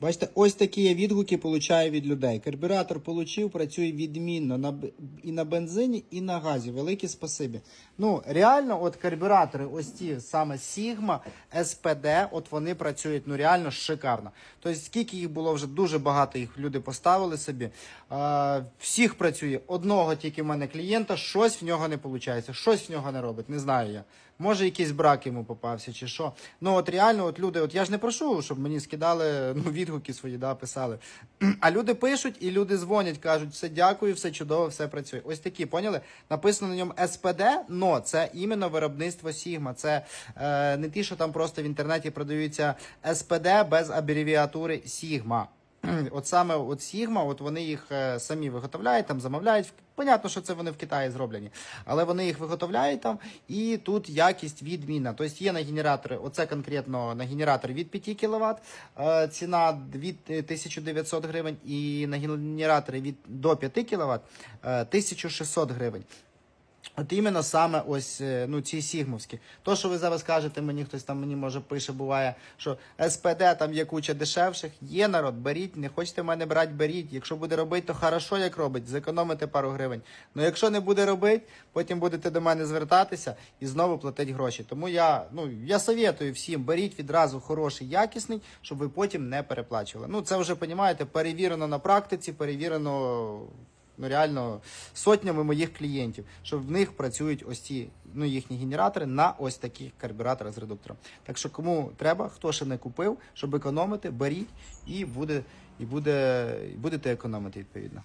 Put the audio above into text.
Бачите, ось такі я відгуки получаю від людей. Карбюратор получив, працює відмінно на, і на бензині, і на газі. Велике спасибі. Ну, реально, от карбюратори, ось ті саме Sigma, SPD, от вони працюють ну реально шикарно. Тобто, скільки їх було вже дуже багато їх люди поставили собі. А, всіх працює. Одного тільки в мене клієнта, щось в нього не виходить, щось в нього не робить. Не знаю я. Може, якийсь брак йому попався, чи що. Ну от реально, от люди, от я ж не прошу, щоб мені скидали ну, відгуки свої, да, писали. А люди пишуть і люди дзвонять, кажуть, все дякую, все чудово, все працює. Ось такі, поняли? Написано на ньому СПД, но це іменно виробництво Sigma. Це е, не ті, що там просто в інтернеті продаються СПД без абревіатури Sigma. От саме от Sigma, от вони їх е, самі виготовляють, там замовляють. Понятно, що це вони в Китаї зроблені, але вони їх виготовляють там, і тут якість відмінна. Тобто є на генератори, оце конкретно на генератор від 5 кВт, е, ціна від е, 1900 гривень, і на генератори від до 5 кВт е, 1600 гривень. От іменно саме ось е, ну, ці сігмовські. То, що ви зараз кажете, мені хтось там мені може пише, буває, що СПД там є куча дешевших. Є народ, беріть, не хочете мене брати, беріть. Якщо буде робити, то хорошо, як робить, зекономите пару гривень. Ну якщо не буде робити, потім будете до мене звертатися і знову платити гроші. Тому я ну я советую всім, беріть відразу хороший, якісний, щоб ви потім не переплачували. Ну це вже розумієте, перевірено на практиці, перевірено ну реально сотнями моїх клієнтів, що в них працюють ось ці ну, їхні генератори на ось таких карбюраторах з редуктором. Так що кому треба, хто ще не купив, щоб економити, беріть і буде, і буде, і будете економити відповідно.